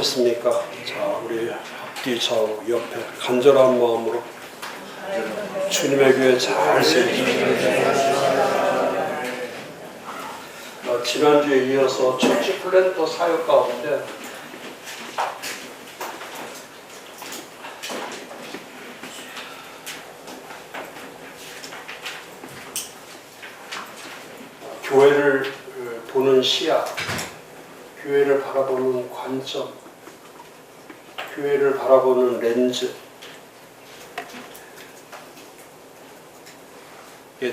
하셨습니까? 자, 우리 앞뒤 좌우 옆에 간절한 마음으로 주님의 교회 잘 세우시옵소서. 어, 지난주에 이어서 처치 플랜터 사역 가운데 교회를 어, 보는 시야, 교회를 바라보는 관점, 교회를 바라보는 렌즈에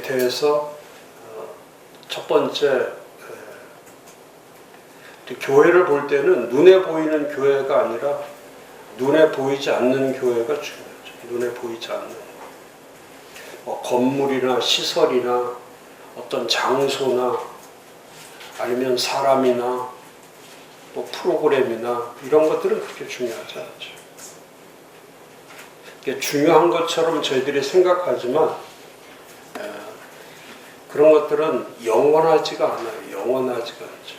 대해서 어, 첫 번째 에, 교회를 볼 때는 눈에 보이는 교회가 아니라 눈에 보이지 않는 교회가 중요하죠. 눈에 보이지 않는 뭐 건물이나 시설이나 어떤 장소나 아니면 사람이나 뭐 프로그램이나 이런 것들은 그렇게 중요하지 않죠. 이게 중요한 것처럼 저희들이 생각하지만 에, 그런 것들은 영원하지가 않아요. 영원하지가 않죠.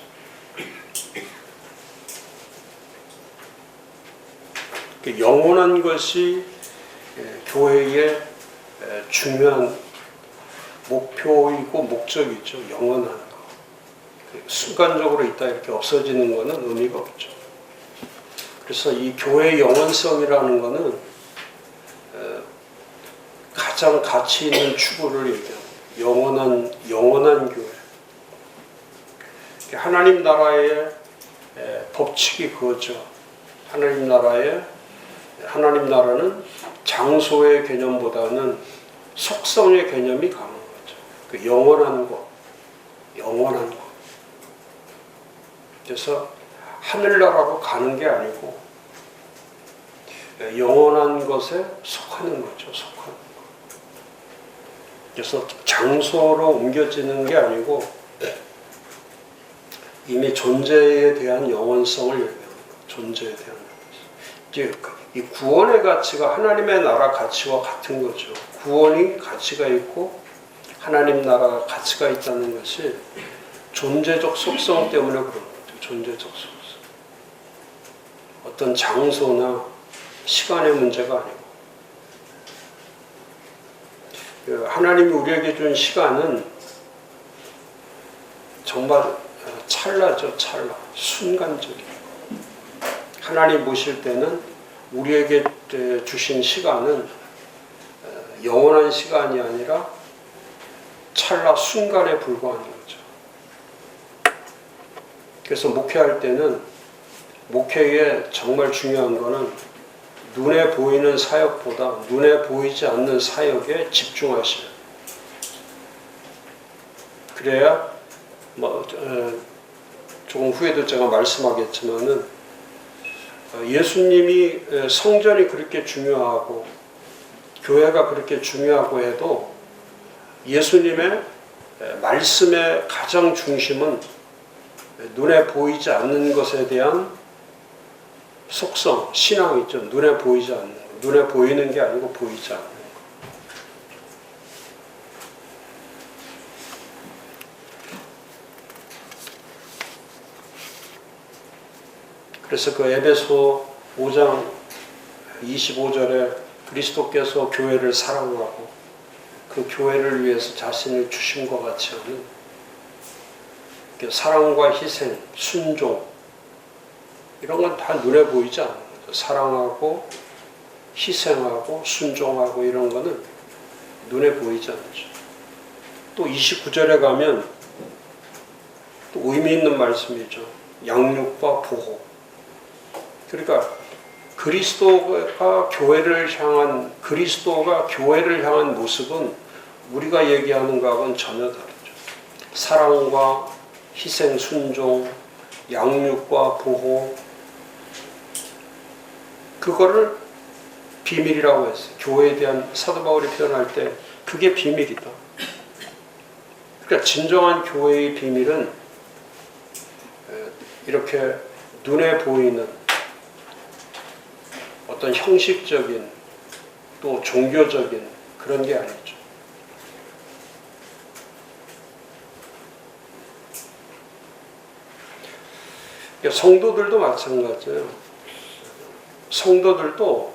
그 영원한 것이 에, 교회의 에, 중요한 목표이고 목적이죠. 영원한 순간적으로 있다 이렇게 없어지는 것은 의미가 없죠. 그래서 이 교회의 영원성이라는 것은 에, 가장 가치 있는 추구를 얘기합니다. 영원한 영원한 교회. 하나님 나라의 에, 법칙이 그거죠. 하나님 나라의 하나님 나라는 장소의 개념보다는 속성의 개념이 강한 거죠. 그 영원한 것, 영원한 것. 그래서 하늘나라로 가는 게 아니고 영원한 것에 속하는 거죠. 속하는 것. 그래서 장소로 옮겨지는 게 아니고 이미 존재에 대한 영원성을 얘기합니다. 존재에 대한 이 구원의 가치가 하나님의 나라 가치와 같은 거죠. 구원이 가치가 있고 하나님 나라 가치가 있다는 것이 존재적 속성 때문에 그런 거죠. 존재적 속성. 어떤 장소나 시간의 문제가 아니고 그 하나님이 우리에게 준 시간은 정말 찰나죠, 찰나. 순간적이에요. 하나님 보실 때는 우리에게 주신 시간은 영원한 시간이 아니라 찰나 순간에 불과한 거죠. 그래서 목회할 때는 목회에 정말 중요한 거는 눈에 보이는 사역보다 눈에 보이지 않는 사역에 집중하시는. 그래야 뭐 조금 후에도 제가 말씀하겠지만은 예수님이 성전이 그렇게 중요하고 교회가 그렇게 중요하고 해도 예수님의 말씀의 가장 중심은 눈에 보이지 않는 것에 대한 속성, 신앙이 있죠. 눈에 보이지 않는 거. 눈에 보이는 게 아니고 보이지 않는 거. 그래서 그 에베소 5장 25절에 그리스도께서 교회를 사랑하고 그 교회를 위해서 자신을 주신 것 같이 하는 사랑과 희생, 순종 이런 건 다 눈에 보이지 않는 거죠. 사랑하고 희생하고 순종하고 이런 거는 눈에 보이지 않죠. 또 29절에 가면 또 의미 있는 말씀이죠. 양육과 보호. 그러니까 그리스도가 교회를 향한 그리스도가 교회를 향한 모습은 우리가 얘기하는 것과는 전혀 다르죠. 사랑과 희생, 순종, 양육과 보호 그거를 비밀이라고 했어요. 교회에 대한 사도 바울이 표현할 때 그게 비밀이다. 그러니까 진정한 교회의 비밀은 이렇게 눈에 보이는 어떤 형식적인 또 종교적인 그런 게 아니죠. 성도들도 마찬가지예요. 성도들도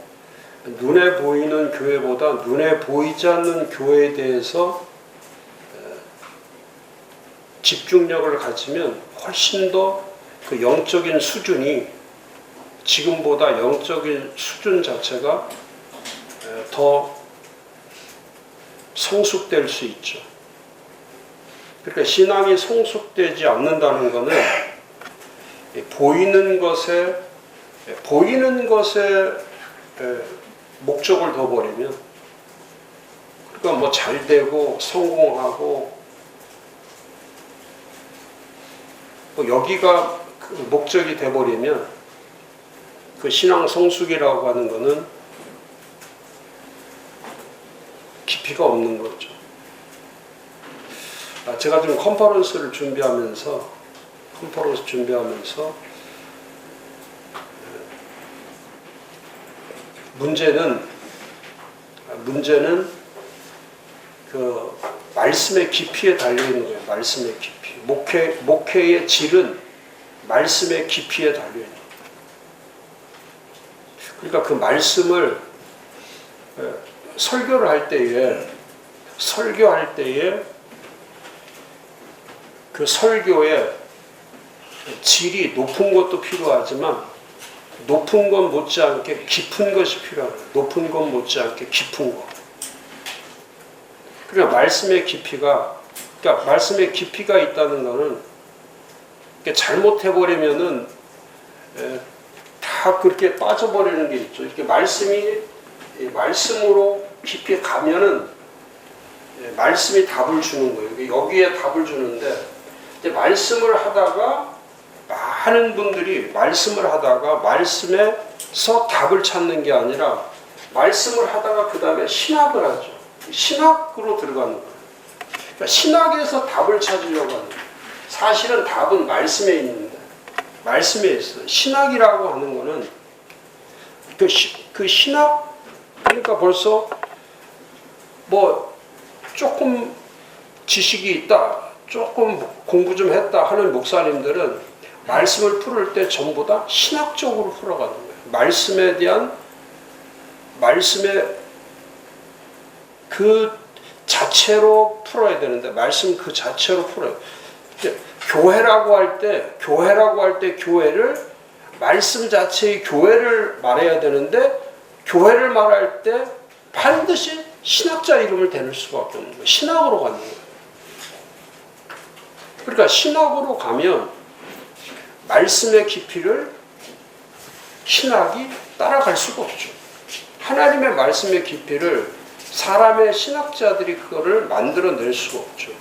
눈에 보이는 교회보다 눈에 보이지 않는 교회에 대해서 에, 집중력을 가지면 훨씬 더 그 영적인 수준이 지금보다 영적인 수준 자체가 에, 더 성숙될 수 있죠. 그러니까 신앙이 성숙되지 않는다는 것은 이 보이는 것에 보이는 것에 에, 목적을 둬버리면 그러니까 뭐 잘 되고 성공하고 뭐 여기가 그 목적이 돼버리면 그 신앙 성숙이라고 하는 것은 깊이가 없는 거죠. 아, 제가 지금 컨퍼런스를 준비하면서 컨퍼런스 준비하면서 문제는 아, 문제는 그 말씀의 깊이에 달려 있는 거예요. 말씀의 깊이. 목회 목회의 질은 말씀의 깊이에 달려 있는 거예요. 그러니까 그 말씀을 에, 설교를 할 때에 설교할 때에 그 설교의 질이 높은 것도 필요하지만 높은 것 못지않게 깊은 것이 필요합니다. 높은 것 못지않게 깊은 것. 그러니까 말씀의 깊이가 그러니까 말씀의 깊이가 있다는 것은 잘못해버리면은 에, 다 그렇게 빠져버리는 게 있죠. 이렇게 말씀이 이 말씀으로 깊이 가면은 예, 말씀이 답을 주는 거예요. 여기에 답을 주는데 말씀을 하다가 많은 분들이 말씀을 하다가 말씀에서 답을 찾는 게 아니라 말씀을 하다가 그 다음에 신학을 하죠. 신학으로 들어가는 거예요. 그러니까 신학에서 답을 찾으려고 하는 거예요. 사실은 답은 말씀에 있는데 말씀에 있어요. 신학이라고 하는 거는 그, 시, 그 신학 그러니까 벌써 뭐 조금 지식이 있다, 조금 공부 좀 했다 하는 목사님들은 말씀을 풀을 때 전부 다 신학적으로 풀어가는 거예요. 말씀에 대한 말씀의 그 자체로 풀어야 되는데 말씀 그 자체로 풀어요. 교회라고 할 때 교회라고 할 때 교회를 말씀 자체의 교회를 말해야 되는데 교회를 말할 때 반드시 신학자 이름을 대는 수밖에 없는 거예요. 신학으로 가는 거예요. 그러니까 신학으로 가면 말씀의 깊이를 신학이 따라갈 수가 없죠. 하나님의 말씀의 깊이를 사람의 신학자들이 그거를 만들어낼 수가 없죠.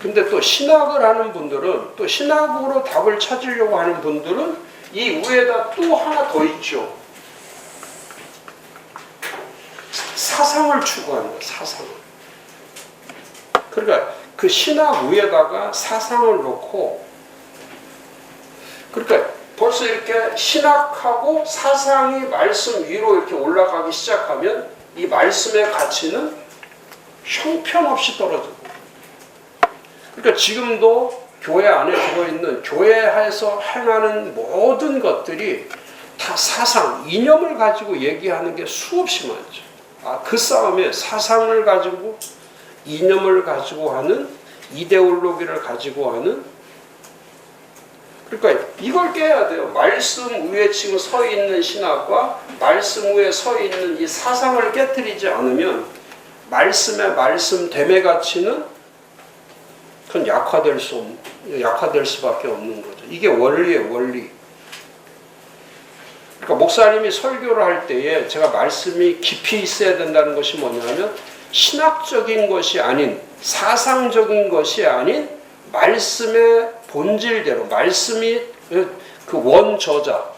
근데 또 신학을 하는 분들은 또 신학으로 답을 찾으려고 하는 분들은 이 위에다 또 하나 더 있죠. 사상을 거예요, 사상을. 그러니까 그 신학 위에다가 사상을 놓고 그러니까 벌써 이렇게 신학하고 사상이 말씀 위로 이렇게 올라가기 시작하면 이 말씀의 가치는 형편없이 떨어지고 그러니까 지금도 교회 안에 들어있는 교회에서 행하는 모든 것들이 다 사상, 이념을 가지고 얘기하는 게 수없이 많죠. 아, 그 싸움에 사상을 가지고 이념을 가지고 하는 이데올로기를 가지고 하는 그러니까 이걸 깨야 돼요. 말씀 위에 지금 서 있는 신학과 말씀 위에 서 있는 이 사상을 깨뜨리지 않으면 말씀의 말씀됨의 가치는 그건 약화될 수 없, 약화될 수밖에 없는 거죠. 이게 원리의 원리. 그러니까 목사님이 설교를 할 때에 제가 말씀이 깊이 있어야 된다는 것이 뭐냐면 신학적인 것이 아닌 사상적인 것이 아닌 말씀의 본질대로 말씀이 그 원 저자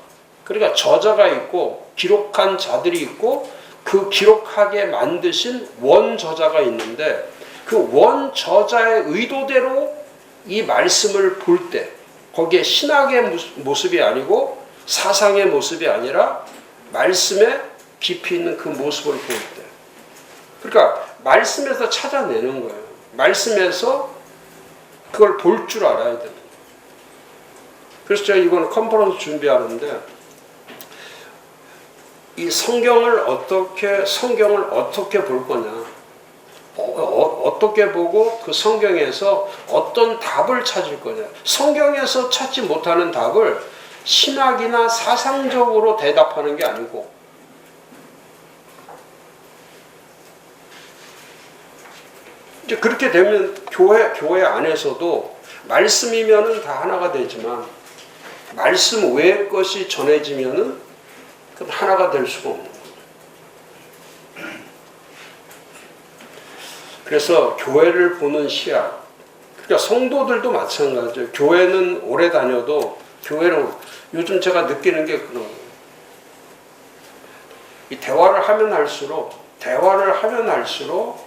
그러니까 저자가 있고 기록한 자들이 있고 그 기록하게 만드신 원 저자가 있는데 그 원 저자의 의도대로 이 말씀을 볼 때 거기에 신학의 모습이 아니고 사상의 모습이 아니라 말씀에 깊이 있는 그 모습을 볼 때. 그러니까 말씀에서 찾아내는 거예요. 말씀에서 그걸 볼 줄 알아야 됩니다. 그래서 제가 이번 컨퍼런스 준비하는데 이 성경을 어떻게 성경을 어떻게 볼 거냐 어, 떻게 보고 그 성경에서 어떤 답을 찾을 거냐 성경에서 찾지 못하는 답을 신학이나 사상적으로 대답하는 게 아니고 이제 그렇게 되면 교회 교회 안에서도 말씀이면은 다 하나가 되지만 말씀 외의 것이 전해지면은 그건 하나가 될 수가 없는. 그래서 교회를 보는 시야, 그러니까 성도들도 마찬가지예요. 교회는 오래 다녀도 교회는 요즘 제가 느끼는 게 그런 거예요. 이 대화를 하면 할수록 대화를 하면 할수록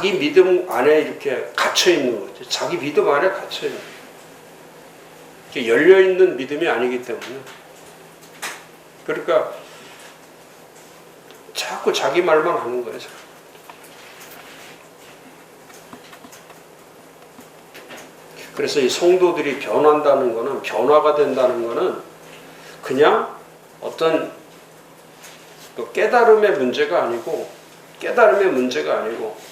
자기 믿음 안에 이렇게 갇혀 있는 거죠. 자기 믿음 안에 갇혀 있는. 이게 열려 있는 믿음이 아니기 때문에. 그러니까 자꾸 자기 말만 하는 거예요. 그래서 이 성도들이 변한다는 거는 변화가 된다는 거는 그냥 어떤 그 깨달음의 문제가 아니고 깨달음의 문제가 아니고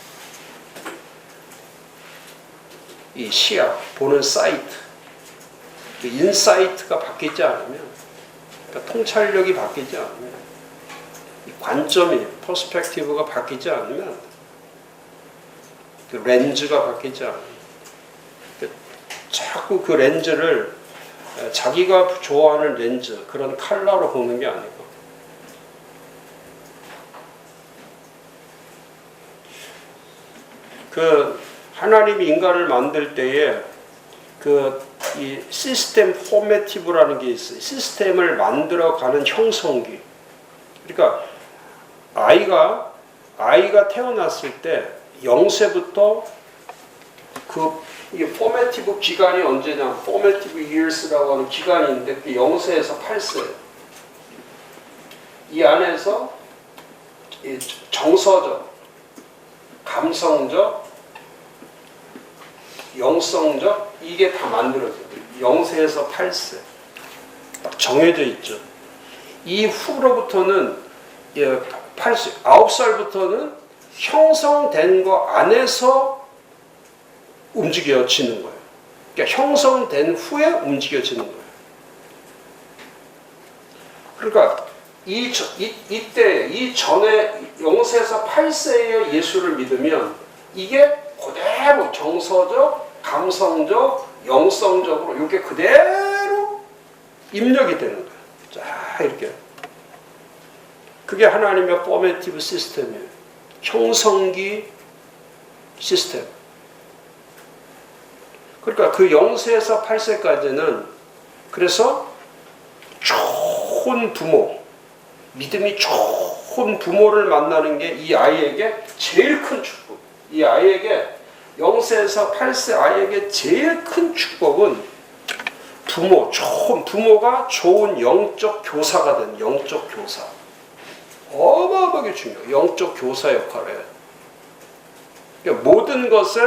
이 시야 보는 사이트. 그 인사이트가 바뀌지 않으면 그러니까 통찰력이 바뀌지 않으면 이 관점이 퍼스펙티브가 바뀌지 않으면 그 렌즈가 바뀌지 않으면 그 자꾸 그 렌즈를 자기가 좋아하는 렌즈 그런 칼라로 보는 게 아니고. 그 하나님이 인간을 만들 때에 그 이 시스템 포메티브라는 게 있어요. 시스템을 만들어가는 형성기. 그러니까 아이가 아이가 태어났을 때 0세부터 그이 포메티브 기간이 언제냐? 포메티브 years라고 하는 기간이 있는데 그 0세에서 8세. 이 안에서 이 정서적, 감성적, 영성적 이게 다 만들어져요. 0세에서 8세 딱 정해져 있죠. 이후로부터는 예, 80, 9살부터는 형성된 거 안에서 움직여지는 거예요. 그러니까 형성된 후에 움직여지는 거예요. 그러니까 이, 이, 이때, 이 전에 0세에서 8세의 예수를 믿으면 이게 그대로 정서적, 감성적, 영성적으로 이게 그대로 입력이 되는 거예요. 자, 이렇게. 그게 하나님의 포메티브 시스템이에요. 형성기 시스템. 그러니까 그 0세에서 8세까지는 그래서 좋은 부모, 믿음이 좋은 부모를 만나는 게 이 아이에게 제일 큰 축복. 이 아이에게 0세에서 8세 아이에게 제일 큰 축복은 부모, 좋은 부모가 좋은 영적 교사가 된 영적 교사. 어마어마하게 중요해요. 영적 교사 역할을. 그러니까 모든 것에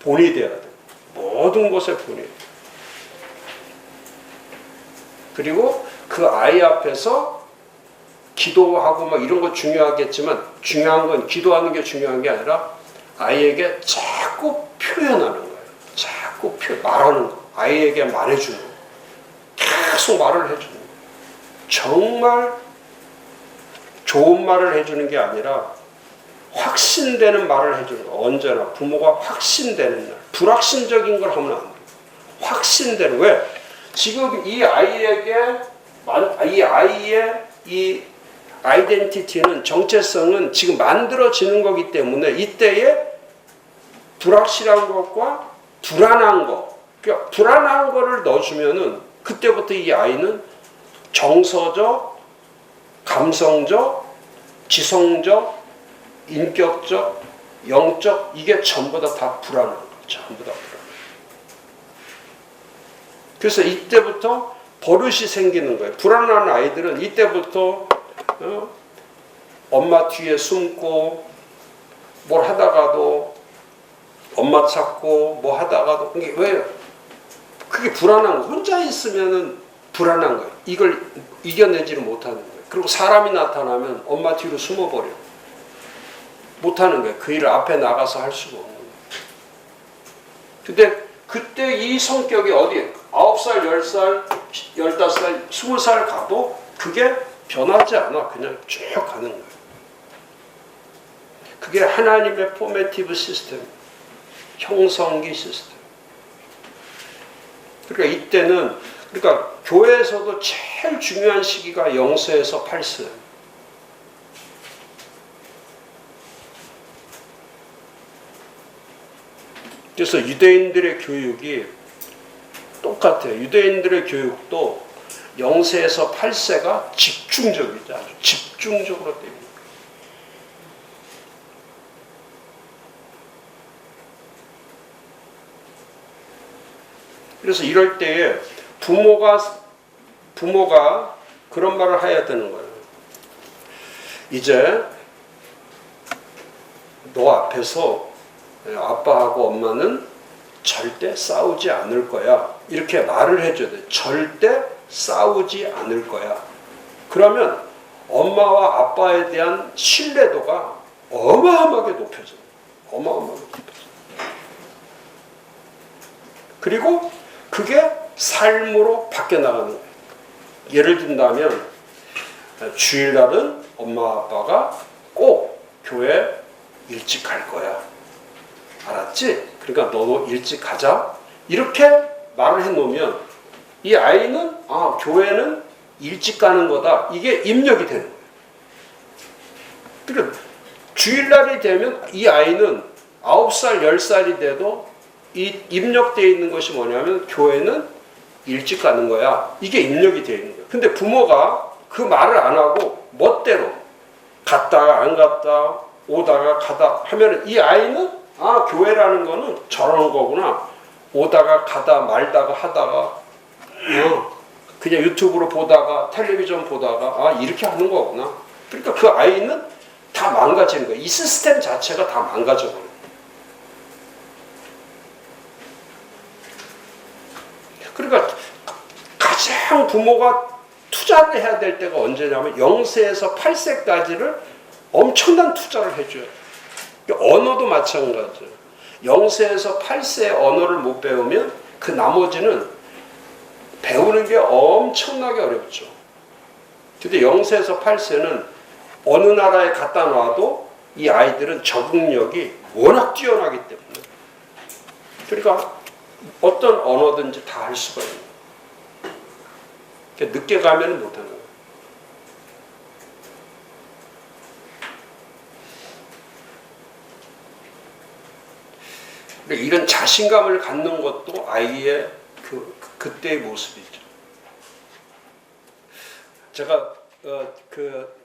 본이 돼야 돼. 모든 것에 본이. 그리고 그 아이 앞에서 기도하고 막 이런 거 중요하겠지만 중요한 건 기도하는 게 중요한 게 아니라 아이에게 자꾸 표현하는 거예요. 자꾸 표, 말하는 거. 아이에게 말해주는 거. 계속 말을 해주는 거. 정말 좋은 말을 해주는 게 아니라 확신되는 말을 해주는 거. 언제나 부모가 확신되는 날. 불확신적인 걸 하면 안 돼. 확신되는 왜? 지금 이 아이에게 이 아이의 이 아이덴티티는 정체성은 지금 만들어지는 거기 때문에 이때에 불확실한 것과 불안한 것, 그러니까 불안한 거를 넣어주면은 그때부터 이 아이는 정서적, 감성적, 지성적, 인격적, 영적 이게 전부 다 다 불안한 거, 전부 다 불안. 그래서 이때부터 버릇이 생기는 거예요. 불안한 아이들은 이때부터 어? 엄마 뒤에 숨고 뭘 하다가도 엄마 찾고 뭐 하다가도 이게 왜 그게 불안한 거 혼자 있으면은 불안한 거예요. 이걸 이겨내지를 못하는 거예요. 그리고 사람이 나타나면 엄마 뒤로 숨어버려. 못하는 거예요. 그 일을 앞에 나가서 할 수가 없는 거예요. 근데 그때 이 성격이 어디에 9살, 10살, 15살, 20살 가도 그게 변하지 않아. 그냥 쭉 가는 거예요. 그게 하나님의 포메티브 시스템, 형성기 시스템. 그러니까 이때는 그러니까 교회에서도 제일 중요한 시기가 0세에서 8세. 그래서 유대인들의 교육이 똑같아요. 유대인들의 교육도 0세에서 8세가 집중적이죠. 아주 집중적으로 됩니다. 그래서 이럴 때에 부모가 부모가 그런 말을 해야 되는 거예요. 이제 너 앞에서 아빠하고 엄마는 절대 싸우지 않을 거야. 이렇게 말을 해줘야 돼. 절대 싸우지 않을 거야. 그러면 엄마와 아빠에 대한 신뢰도가 어마어마하게 높여져요. 어마어마하게 높여져요. 그리고 그게 삶으로 바뀌어 나가는 거예요. 예를 든다면 주일날은 엄마 아빠가 꼭 교회 일찍 갈 거야. 알았지? 그러니까 너도 일찍 가자. 이렇게 말을 해놓으면 이 아이는 아 교회는 일찍 가는 거다. 이게 입력이 되는 거예요. 그러니까 주일날이 되면 이 아이는 9살, 10살이 돼도 이 입력되어 있는 것이 뭐냐면 교회는 일찍 가는 거야. 이게 입력이 되어 있는 거예요. 근데 부모가 그 말을 안 하고 멋대로 갔다가 안 갔다 오다가 가다 하면 이 아이는 아 교회라는 거는 저런 거구나. 오다가 가다 말다가 하다가 어, 그냥 유튜브로 보다가 텔레비전 보다가 아 이렇게 하는 거구나. 그러니까 그 아이는 다 망가지는 거예요. 이 시스템 자체가 다 망가져 버려요. 그러니까 가장 부모가 투자를 해야 될 때가 언제냐면 0세에서 8세까지를 엄청난 투자를 해줘요. 언어도 마찬가지예요. 0세에서 8세 언어를 못 배우면 그 나머지는 배우는 게 엄청나게 어렵죠. 근데 0세에서 8세는 어느 나라에 갖다 놔도 이 아이들은 적응력이 워낙 뛰어나기 때문에. 그러니까 어떤 언어든지 다 할 수가 있는. 늦게 가면 못하는 거예요. 이런 자신감을 갖는 것도 아이의 그 그때의 모습이죠. 제가 어, 그